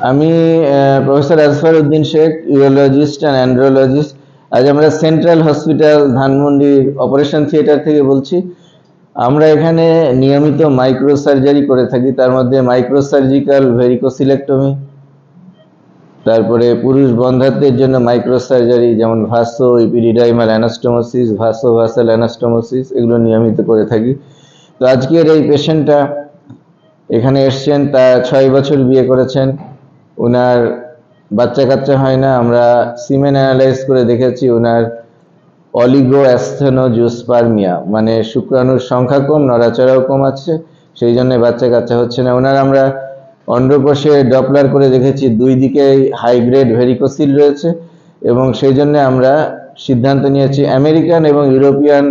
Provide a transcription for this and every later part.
আমি professor Azfar Uddin Sheikh urologist and andrologist আজ আমরা সেন্ট্রাল হসপিটাল ধানমন্ডির অপারেশন থিয়েটার থেকে বলছি। আমরা এখানে নিয়মিত মাইক্রো সার্জারি করে থাকি। তার মধ্যে মাইক্রো সার্জিক্যাল ভেরিকোসিলেক্টমি তারপরে পুরুষ বন্ধাত্বের জন্য মাইক্রো সার্জারি যেমন vasoepididymal anastomosis vasovasal anastomosis এগুলো নিয়মিত করে থাকি। তো আজকের এই পেশেন্টটা এখানে এসছেন, তা ছয় বছর বিয়ে করেছেন। ওনার বাচ্চা কাচ্চা হয় না, আমরা সিমেন অ্যানালাইজ করে দেখেছি ওনার অলিগো অ্যাস্থেনোজুসপারমিয়া মানে শুক্রাণুর সংখ্যা কম, নড়াচড়াও কম আছে, সেই জন্য বাচ্চা কাচ্চা হচ্ছে না। ওনার আমরা অন্ডকোষে ডপলার করে দেখেছি, দুই দিকে হাই গ্রেড ভেরিকোসিল রয়েছে এবং সেই জন্য আমরা সিদ্ধান্ত নিয়েছি আমেরিকান এবং ইউরোপিয়ান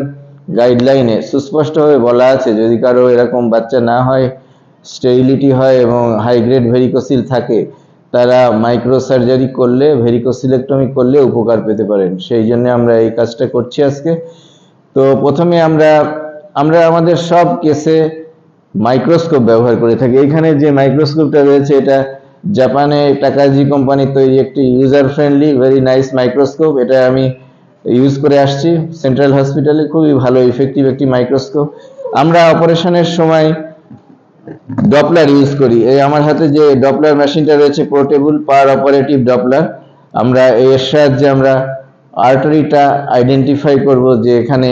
গাইডলাইনে সুস্পষ্টভাবে বলা আছে, যদি কারও এরকম বাচ্চা না হয় স্টেরিলিটি হয় এবং হাই গ্রেড ভেরিকোসিল থাকে তারা মাইক্রো সার্জারি করলে ভেরিকোসিলেক্টমি করলে উপকার পেতে পারেন। সেই জন্য আমরা এই কাজটা করছি আজকে। তো প্রথমে আমরা আমরা আমাদের সব কেসে মাইক্রোস্কোপ ব্যবহার করে থাকি। এখানে যে মাইক্রোস্কোপটা রয়েছে, এটা জাপানে টাকাজি কোম্পানির তৈরি একটি user friendly very nice microscope এটা আমি ইউজ করে আসছি। সেন্ট্রাল হসপিটালে খুবই ভালো ইফেক্টিভ একটি মাইক্রোস্কোপ আমরা অপারেশনের সময় ডপলার ইউজ করি। এই আমার হাতে যে ডপলার মেশিনটা রয়েছে পোর্টেবল পার অপারেটিভ ডপলার আমরা এর সাহায্যে আমরা আর্টারিটা আইডেন্টিফাই করব যে এখানে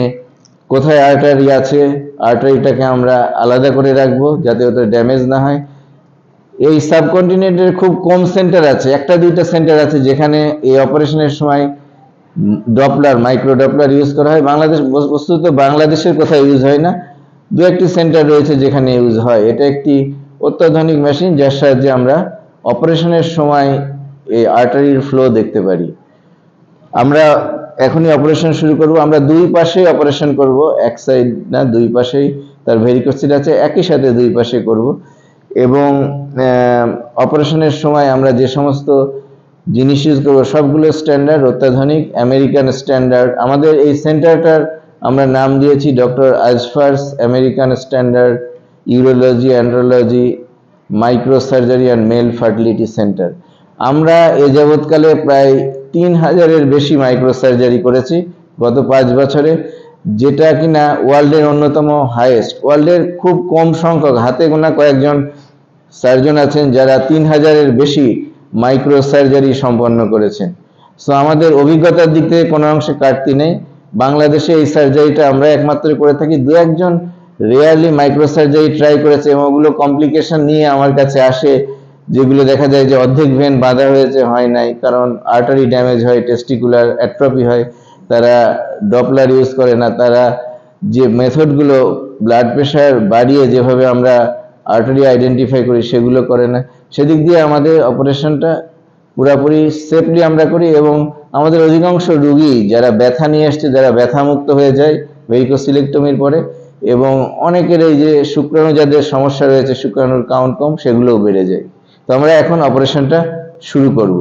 কোথায় আর্টারি আছে। আর্টারিটাকে আমরা আলাদা করে রাখব যাতে ওটা ড্যামেজ না হয়। এই সাবকন্টিনেন্টের খুব কম সেন্টার আছে, একটা দুইটা সেন্টার আছে যেখানে এই অপারেশনের সময় ডপলার মাইক্রো ডপলার ইউজ করা হয়। বাংলাদেশ বস্তুত বাংলাদেশের কোথাও ইউজ হয় না। দু একটি সেন্টার রয়েছে যেখানে ইউজ হয়। এটা একটি অত্যাধুনিক মেশিন যার সাহায্যে আমরা অপারেশনের সময় এই আর্টারির ফ্লো দেখতে পারি। আমরা এখনই অপারেশন শুরু করব। আমরা দুই পাশে অপারেশন করব। এক সাইড না, দুই পাশেই তার ভেরিকোসিল আছে, একই সাথে দুই পাশে করব। এবং অপারেশনের সময় আমরা যে সমস্ত জিনিস ইউজ করব, সবগুলো স্ট্যান্ডার্ড অত্যাধুনিক আমেরিকান স্ট্যান্ডার্ড আমাদের এই সেন্টারটার আমরা নাম দিয়েছি doctor আজফার্স, American standard, urology, andrology micro surgery and male fertility centre. আমরা এ যাবৎকালে প্রায় তিন হাজারের বেশি মাইক্রো সার্জারি করেছি গত পাঁচ বছরে, যেটা কিনা ওয়ার্ল্ডের অন্যতম হাইয়েস্ট ওয়ার্ল্ডের খুব কম সংখ্যক, হাতে গোনা কয়েকজন সার্জন আছেন যারা তিন হাজারের বেশি মাইক্রো সার্জারি সম্পন্ন করেছেন। সো আমাদের অভিজ্ঞতার দিক থেকে কোনো অংশে কাটতি নেই। বাংলাদেশে এই সার্জারিটা আমরা একমাত্র করে থাকি। দু একজন রেয়ারলি মাইক্রো সার্জারি ট্রাই করেছে এবং ওগুলো কমপ্লিকেশন নিয়ে আমার কাছে আসে, যেগুলো দেখা যায় যে অর্ধেক ভেন বাঁধা হয়েছে, হয় নাই। কারণ আর্টারি ড্যামেজ হয় টেস্টিকুলার অ্যাট্রপি হয়, তারা ডপলার ইউজ করে না, তারা যে মেথডগুলো ব্লাড প্রেশার বাড়িয়ে যেভাবে আমরা আর্টারি আইডেন্টিফাই করি সেগুলো করে না। সেদিক দিয়ে আমাদের অপারেশনটা পুরাপুরি সেফলি আমরা করি এবং আমাদের অধিকাংশ রুগী যারা ব্যথা নিয়ে আসছে, যারা ব্যথামুক্ত হয়ে যায় ভেরিকোসিলেক্টমির পরে এবং অনেকের এই যে শুক্রাণু যাদের সমস্যা রয়েছে, শুক্রাণুর কাউন্ট কম, সেগুলোও বেড়ে যায়। তো আমরা এখন অপারেশনটা শুরু করব।